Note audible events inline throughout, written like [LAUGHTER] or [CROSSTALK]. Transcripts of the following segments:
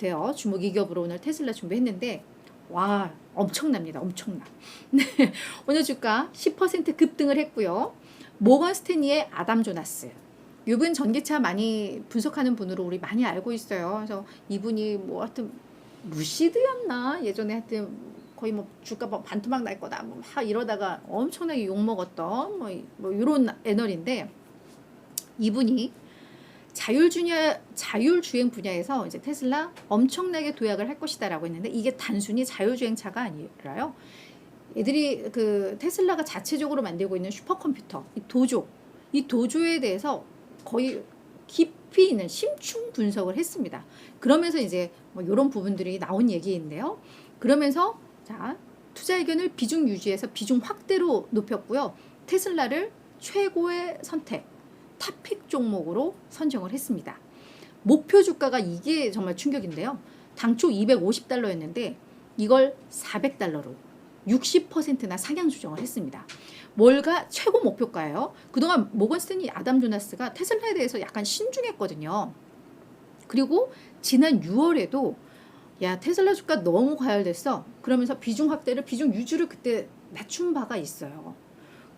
돼요. 주목 기업으로 오늘 테슬라 준비했는데 와 엄청납니다. 엄청나. [LAUGHS] 네, 오늘 주가 10% 급등을 했고요. 모건 스탠리의 아담 조나스. 이분 전기차 많이 분석하는 분으로 우리 많이 알고 있어요. 그래서 이분이 뭐 하여튼 루시드였나 예전에 하여튼 거의 뭐 주가 뭐 반토막 날 거다 뭐 막 이러다가 엄청나게 욕 먹었던 뭐, 이- 뭐 이런 애널인데 이분이 자율주행 자율주행 분야에서 이제 테슬라 엄청나게 도약을 할 것이다라고 했는데 이게 단순히 자율주행차가 아니라요. 애들이 그 테슬라가 자체적으로 만들고 있는 슈퍼컴퓨터 이 도조 이 도조에 대해서 거의 깊이 있는 심층 분석을 했습니다. 그러면서 이제 뭐 이런 부분들이 나온 얘기인데요. 그러면서 자 투자 의견을 비중 유지해서 비중 확대로 높였고요. 테슬라를 최고의 선택 탑픽 종목으로 선정을 했습니다. 목표 주가가 이게 정말 충격인데요. 당초 250달러였는데 이걸 400달러로 60%나 상향 조정을 했습니다. 뭘가 최고 목표가예요. 그동안 모건 스탠리 아담 조나스가 테슬라에 대해서 약간 신중했거든요. 그리고 지난 6월에도 야 테슬라 주가 너무 과열됐어. 그러면서 비중 확대를 비중 유지를 그때 낮춘 바가 있어요.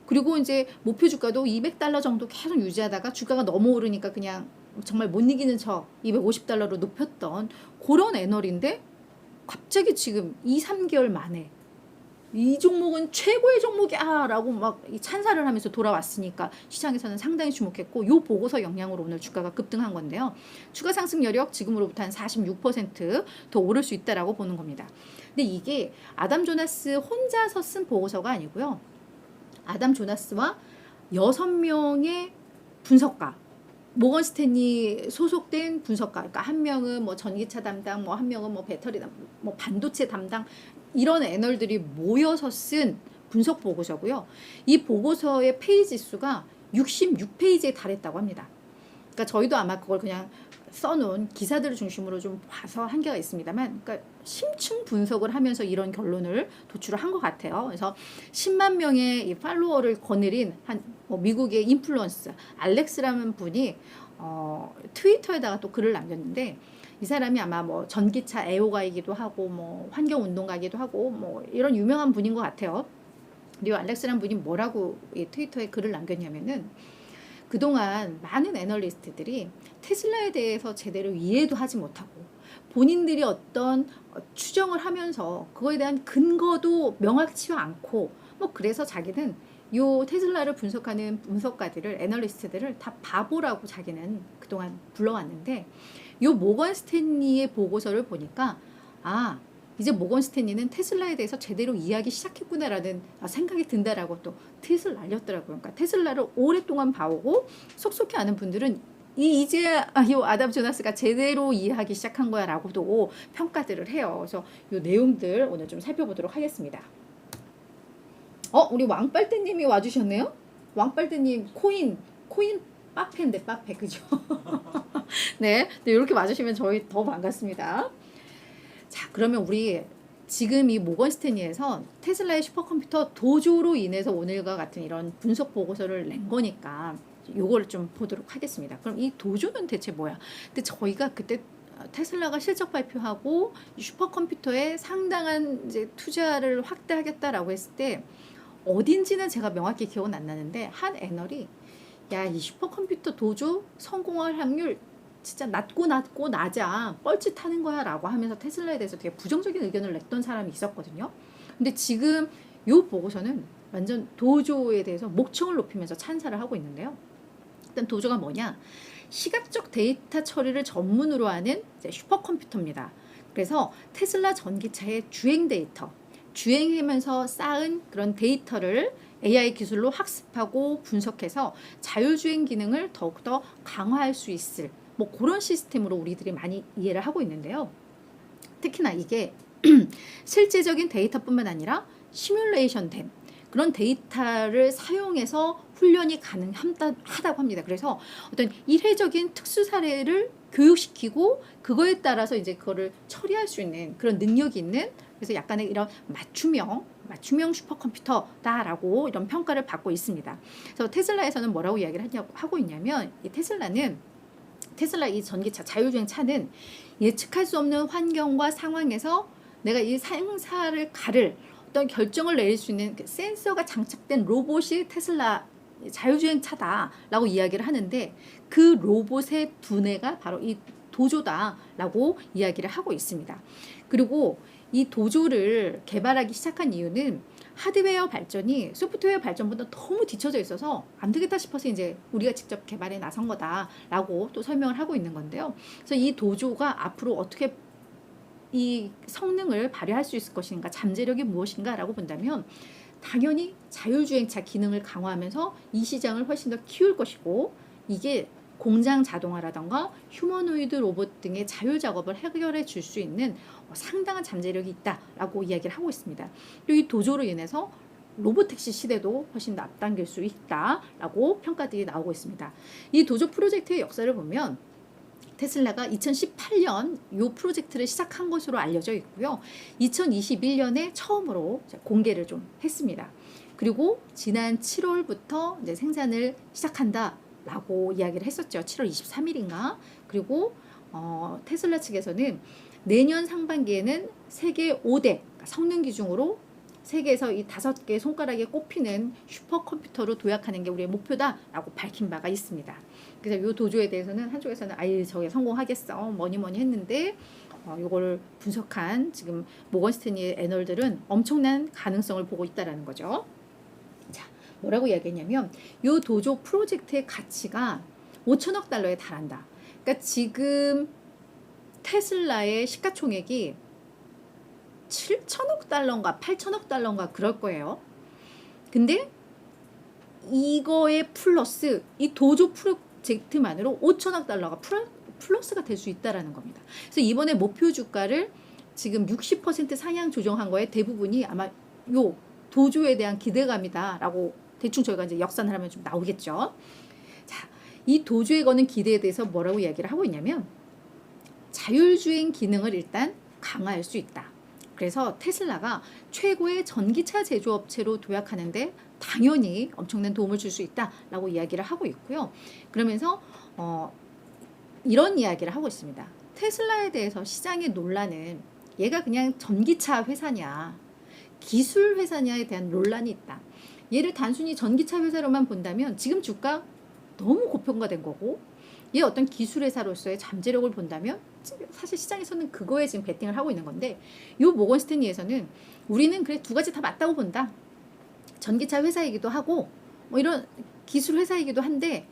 그리고 이제 목표 주가도 200달러 정도 계속 유지하다가 주가가 너무 오르니까 그냥 정말 못 이기는 척 250달러로 높였던 그런 애널인데 갑자기 지금 2, 3개월 만에 이 종목은 최고의 종목이야 라고 막이 찬사를 하면서 돌아왔으니까 시장에서는 상당히 주목했고 요 보고서 영향으로 오늘 주가가 급등한 건데요. 추가 상승 여력 지금으로부터 한 46%더 오를 수 있다라고 보는 겁니다. 근데 이게 아담 조나스 혼자서 쓴 보고서가 아니고요. 아담 조나스와 여섯 명의 분석가 모건 스탠리 소속된 분석가 그러니까 한 명은 뭐 전기차 담당 뭐 한 명은 뭐 배터리 담, 뭐 반도체 담당 이런 애널들이 모여서 쓴 분석 보고서고요. 이 보고서의 페이지 수가 66페이지에 달했다고 합니다. 그러니까 저희도 아마 그걸 그냥 써놓은 기사들을 중심으로 좀 봐서 한계가 있습니다만, 그러니까 심층 분석을 하면서 이런 결론을 도출을 한 것 같아요. 그래서 10만 명의 이 팔로워를 거느린 한 뭐 미국의 인플루언서 알렉스라는 분이 어, 트위터에다가 또 글을 남겼는데 이 사람이 아마 뭐 전기차 애호가이기도 하고 뭐 환경 운동가이기도 하고 뭐 이런 유명한 분인 것 같아요. 그리고 알렉스라는 분이 뭐라고 이 트위터에 글을 남겼냐면은 그동안 많은 애널리스트들이 테슬라에 대해서 제대로 이해도 하지 못하고 본인들이 어떤 어, 추정을 하면서 그거에 대한 근거도 명확치가 않고 뭐 그래서 자기는 요 테슬라를 분석하는 분석가들을 애널리스트들을 다 바보라고 자기는 그동안 불러왔는데 요 모건 스탠리의 보고서를 보니까 아 이제 모건 스탠리는 테슬라에 대해서 제대로 이해하기 시작했구나라는 아, 생각이 든다라고 또 트윗을 날렸더라고요. 그러니까 테슬라를 오랫동안 봐오고 속속히 아는 분들은 이 이제 아, 요 아담 조나스가 제대로 이해하기 시작한 거야라고도 평가들을 해요. 그래서 요 내용들 오늘 좀 살펴보도록 하겠습니다. 어, 우리 왕빨대님이 와주셨네요. 왕빨대님 코인 코인 빠페인데 빠페 그죠? [LAUGHS] 네, 네 이렇게 와주시면 저희 더 반갑습니다. 자, 그러면 우리 지금 이 모건 스탠리에서 테슬라의 슈퍼컴퓨터 도조로 인해서 오늘과 같은 이런 분석 보고서를 낸 거니까 요거를 좀 보도록 하겠습니다. 그럼 이 도조는 대체 뭐야? 근데 저희가 그때 테슬라가 실적 발표하고 이 슈퍼컴퓨터에 상당한 이제 투자를 확대하겠다라고 했을 때 어딘지는 제가 명확히 기억은 안 나는데 한 애널이 야 이 슈퍼컴퓨터 도조 성공할 확률 진짜 낮고 낮고 낮아 뻘짓하는 거야 라고 하면서 테슬라에 대해서 되게 부정적인 의견을 냈던 사람이 있었거든요. 근데 지금 요 보고서는 완전 도조에 대해서 목청을 높이면서 찬사를 하고 있는데요. 일단 도조가 뭐냐? 시각적 데이터 처리를 전문으로 하는 슈퍼컴퓨터입니다. 그래서 테슬라 전기차의 주행 데이터, 주행하면서 쌓은 그런 데이터를 AI 기술로 학습하고 분석해서 자율주행 기능을 더욱더 강화할 수 있을 뭐 그런 시스템으로 우리들이 많이 이해를 하고 있는데요. 특히나 이게 [CLEARS THROAT] 실제적인 데이터뿐만 아니라 시뮬레이션 된 그런 데이터를 사용해서 훈련이 가능하다고 합니다. 그래서 어떤 일회적인 특수 사례를 교육시키고 그거에 따라서 이제 그거를 처리할 수 있는 그런 능력이 있는 그래서 약간의 이런 맞춤형 맞춤형 슈퍼컴퓨터다라고 이런 평가를 받고 있습니다. 그래서 테슬라에서는 뭐라고 이야기를 하냐고 하고 있냐면 이 테슬라는 테슬라 이 전기차 자율주행 차는 예측할 수 없는 환경과 상황에서 내가 이 상사를 가를 어떤 결정을 내릴 수 있는 그 센서가 장착된 로봇이 테슬라 자율주행 차다라고 이야기를 하는데 그 로봇의 두뇌가 바로 이 도조다라고 이야기를 하고 있습니다. 그리고 이 도조를 개발하기 시작한 이유는 하드웨어 발전이 소프트웨어 발전보다 너무 뒤처져 있어서 안 되겠다 싶어서 이제 우리가 직접 개발에 나선 거다라고 또 설명을 하고 있는 건데요. 그래서 이 도조가 앞으로 어떻게 이 성능을 발휘할 수 있을 것인가, 잠재력이 무엇인가라고 본다면 당연히 자율주행차 기능을 강화하면서 이 시장을 훨씬 더 키울 것이고 이게 공장 자동화라던가 휴머노이드 로봇 등의 자율 작업을 해결해 줄 수 있는 어, 상당한 잠재력이 있다라고 이야기를 하고 있습니다. 그리고 이 도조로 인해서 로보택시 시대도 훨씬 더 앞당길 수 있다라고 평가들이 나오고 있습니다. 이 도조 프로젝트의 역사를 보면 테슬라가 2018년 이 프로젝트를 시작한 것으로 알려져 있고요. 2021년에 처음으로 공개를 좀 했습니다. 그리고 지난 7월부터 이제 생산을 시작한다 라고 이야기를 했었죠. 7월 23일인가. 그리고 어, 테슬라 측에서는 내년 상반기에는 세계 5대 그러니까 성능 기준으로 세계에서 이 다섯 개 손가락에 꼽히는 슈퍼컴퓨터로 도약하는 게 우리의 목표다라고 밝힌 바가 있습니다. 그래서 이 도조에 대해서는 한쪽에서는 아예 저게 성공하겠어 뭐니 뭐니 했는데 어, 이거를 분석한 지금 모건 스탠리의 애널들은 엄청난 가능성을 보고 있다라는 거죠. 자, 뭐라고 이야기했냐면 이 도조 프로젝트의 가치가 5천억 달러에 달한다. 그러니까 지금 테슬라의 시가총액이 7천억 달러인가 8천억 달러인가 그럴 거예요. 근데 이거에 플러스 이 도조 프로젝트만으로 5천억 달러가 플러스가 될 수 있다라는 겁니다. 그래서 이번에 목표 주가를 지금 60% 상향 조정한 거에 대부분이 아마 요 도조에 대한 기대감이다라고 대충 저희가 이제 역산을 하면 좀 나오겠죠. 자, 이 도조에 거는 기대에 대해서 뭐라고 이야기를 하고 있냐면 자율주행 기능을 일단 강화할 수 있다. 그래서 테슬라가 최고의 전기차 제조업체로 도약하는데 당연히 엄청난 도움을 줄 수 있다라고 이야기를 하고 있고요. 그러면서 어, 이런 이야기를 하고 있습니다. 테슬라에 대해서 시장의 논란은 얘가 그냥 전기차 회사냐, 기술 회사냐에 대한 논란이 있다. 얘를 단순히 전기차 회사로만 본다면 지금 주가 너무 고평가된 거고 얘 어떤 기술 회사로서의 잠재력을 본다면 사실 시장에서는 그거에 지금 베팅을 하고 있는 건데 요 모건 스탠리에서는 우리는 그래 두 가지 다 맞다고 본다. 전기차 회사이기도 하고 뭐 이런 기술 회사이기도 한데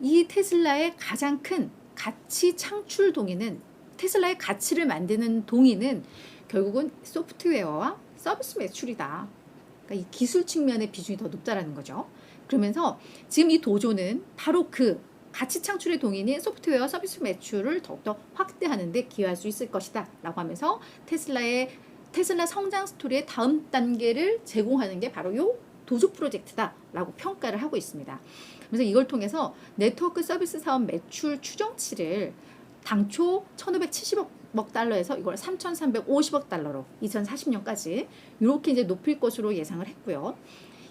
이 테슬라의 가장 큰 가치 창출 동의는 테슬라의 가치를 만드는 동의는 결국은 소프트웨어와 서비스 매출이다. 그러니까 이 기술 측면의 비중이 더 높다라는 거죠. 그러면서 지금 이 도조는 바로 그 가치 창출의 동인인 소프트웨어 서비스 매출을 더욱더 확대하는 데 기여할 수 있을 것이다 라고 하면서 테슬라의 테슬라 성장 스토리의 다음 단계를 제공하는 게 바로 요 도조 프로젝트다 라고 평가를 하고 있습니다. 그래서 이걸 통해서 네트워크 서비스 사업 매출 추정치를 당초 1570억 달러에서 이걸 3350억 달러로 2040년까지 이렇게 이제 높일 것으로 예상을 했고요.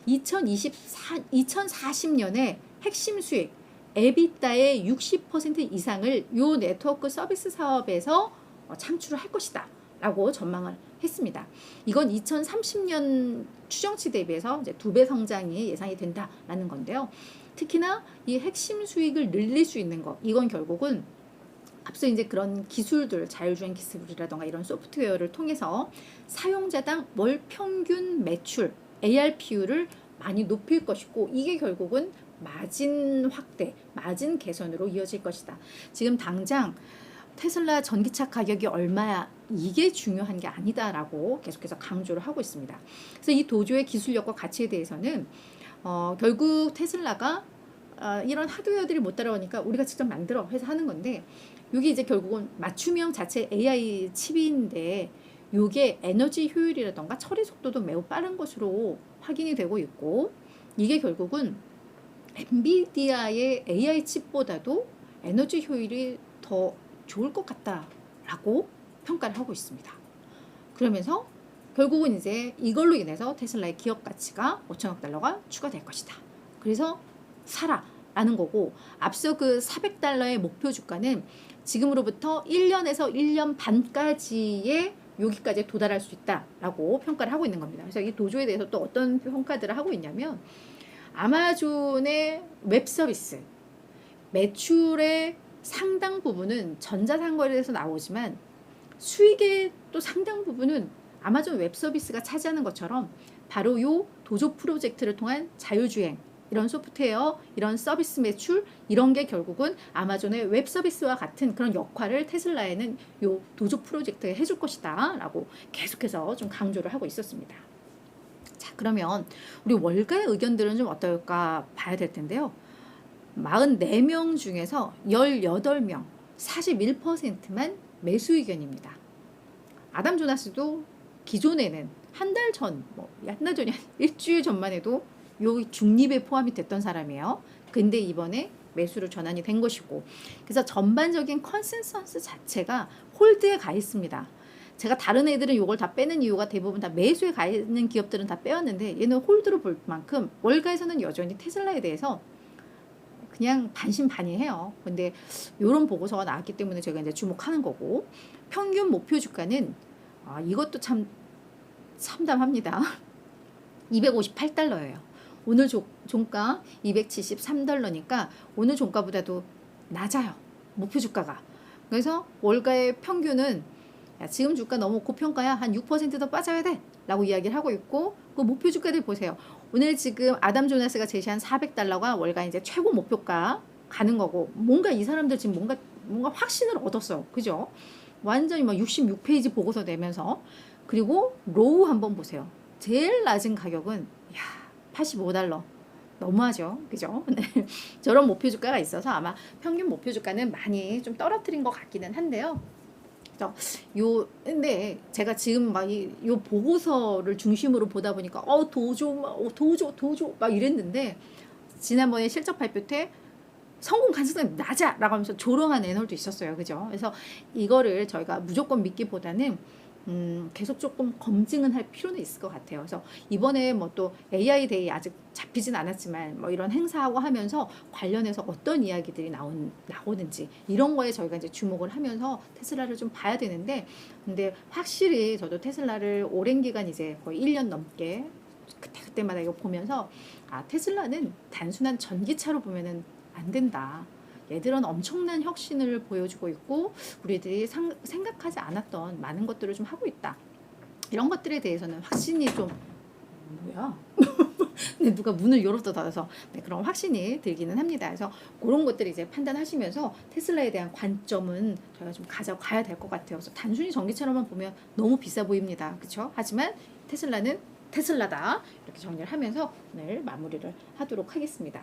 2024, 2040년에 핵심 수익 에비타의 60% 이상을 요 네트워크 서비스 사업에서 어, 창출을 할 것이다. 라고 전망을 했습니다. 이건 2030년 추정치 대비해서 이제 두 배 성장이 예상이 된다라는 건데요. 특히나 이 핵심 수익을 늘릴 수 있는 것, 이건 결국은 앞서 이제 그런 기술들, 자율주행 기술이라던가 이런 소프트웨어를 통해서 사용자당 월 평균 매출, ARPU를 많이 높일 것이고 이게 결국은 마진 확대, 마진 개선으로 이어질 것이다. 지금 당장 테슬라 전기차 가격이 얼마야 이게 중요한 게 아니다라고 계속해서 강조를 하고 있습니다. 그래서 이 도조의 기술력과 가치에 대해서는 어, 결국 테슬라가 어, 이런 하드웨어들이 못 따라오니까 우리가 직접 만들어 해서 하는 건데 이게 이제 결국은 맞춤형 자체 AI 칩인데 이게 에너지 효율이라던가 처리 속도도 매우 빠른 것으로 확인이 되고 있고 이게 결국은 엔비디아의 AI 칩보다도 에너지 효율이 더 좋을 것 같다라고 평가를 하고 있습니다. 그러면서 결국은 이제 이걸로 인해서 테슬라의 기업 가치가 5천억 달러가 추가될 것이다. 그래서 사라 라는 거고 앞서 그 400달러의 목표 주가는 지금으로부터 1년에서 1년 반까지의 여기까지 도달할 수 있다라고 평가를 하고 있는 겁니다. 그래서 이 도조에 대해서 또 어떤 평가들을 하고 있냐면 아마존의 웹 서비스 매출의 상당 부분은 전자상거래에서 나오지만 수익의 또 상당 부분은 아마존 웹 서비스가 차지하는 것처럼 바로 요 도조 프로젝트를 통한 자율주행 이런 소프트웨어 이런 서비스 매출 이런 게 결국은 아마존의 웹 서비스와 같은 그런 역할을 테슬라에는 요 도조 프로젝트에 해줄 것이다라고 계속해서 좀 강조를 하고 있었습니다. 자 그러면 우리 월가의 의견들은 좀 어떨까 봐야 될 텐데요. 44명 중에서 18명 41%만 매수 의견입니다. 아담 조나스도 기존에는 한 달 전, 뭐, 한달 전이 한 [LAUGHS] 일주일 전만 해도 요 중립에 포함이 됐던 사람이에요. 근데 이번에 매수로 전환이 된 것이고. 그래서 전반적인 컨센서스 자체가 홀드에 가 있습니다. 제가 다른 애들은 이걸 다 빼는 이유가 대부분 다 매수에 가 있는 기업들은 다 빼왔는데 얘는 홀드로 볼 만큼 월가에서는 여전히 테슬라에 대해서 그냥 반신반의해요. 근데 이런 보고서가 나왔기 때문에 제가 이제 주목하는 거고 평균 목표 주가는 아, 이것도 참 참담합니다. [LAUGHS] 258달러예요. 오늘 조, 종가 273달러니까 오늘 종가보다도 낮아요. 목표 주가가. 그래서 월가의 평균은 야, 지금 주가 너무 고평가야 한 6%더 빠져야 돼 라고 이야기를 하고 있고 그 목표 주가들 보세요. 오늘 지금 아담 조나스가 제시한 400달러가 월가 이제 최고 목표가 가는 거고 뭔가 이 사람들 지금 뭔가 뭔가 확신을 얻었어요. 그죠? 완전히 막 66페이지 보고서 내면서 그리고 로우 한번 보세요. 제일 낮은 가격은 야 85달러. 너무하죠. 그죠? [LAUGHS] 네. 저런 목표 주가가 있어서 아마 평균 목표 주가는 많이 좀 떨어뜨린 것 같기는 한데요. 그래서 요 근데 제가 지금 막 이 요 보고서를 중심으로 보다 보니까 어 도조 막 어, 도조 도조 막 이랬는데 지난번에 실적 발표 때 성공 가능성이 낮아라고 하면서 조롱한 애널도 있었어요. 그죠? 그래서 이거를 저희가 무조건 믿기보다는 음, 계속 조금 검증은 할 필요는 있을 것 같아요. 그래서 이번에 뭐 또 AI 데이 아직 잡히진 않았지만 뭐 이런 행사하고 하면서 관련해서 어떤 이야기들이 나온, 나오는지 이런 거에 저희가 이제 주목을 하면서 테슬라를 좀 봐야 되는데 근데 확실히 저도 테슬라를 오랜 기간 이제 거의 1년 넘게 그때 그때마다 이거 보면서 아 테슬라는 단순한 전기차로 보면은 안 된다. 얘들은 엄청난 혁신을 보여주고 있고 우리들이 상, 생각하지 않았던 많은 것들을 좀 하고 있다. 이런 것들에 대해서는 확신이 좀 뭐야? [LAUGHS] 네, 누가 문을 열었다 닫아서 네, 그런 확신이 들기는 합니다. 그래서 그런 것들 이제 판단하시면서 테슬라에 대한 관점은 저희가 좀 가져가야 될 것 같아요. 그래서 단순히 전기차로만 보면 너무 비싸 보입니다. 그렇죠? 하지만 테슬라는 테슬라다 이렇게 정리를 하면서 오늘 마무리를 하도록 하겠습니다.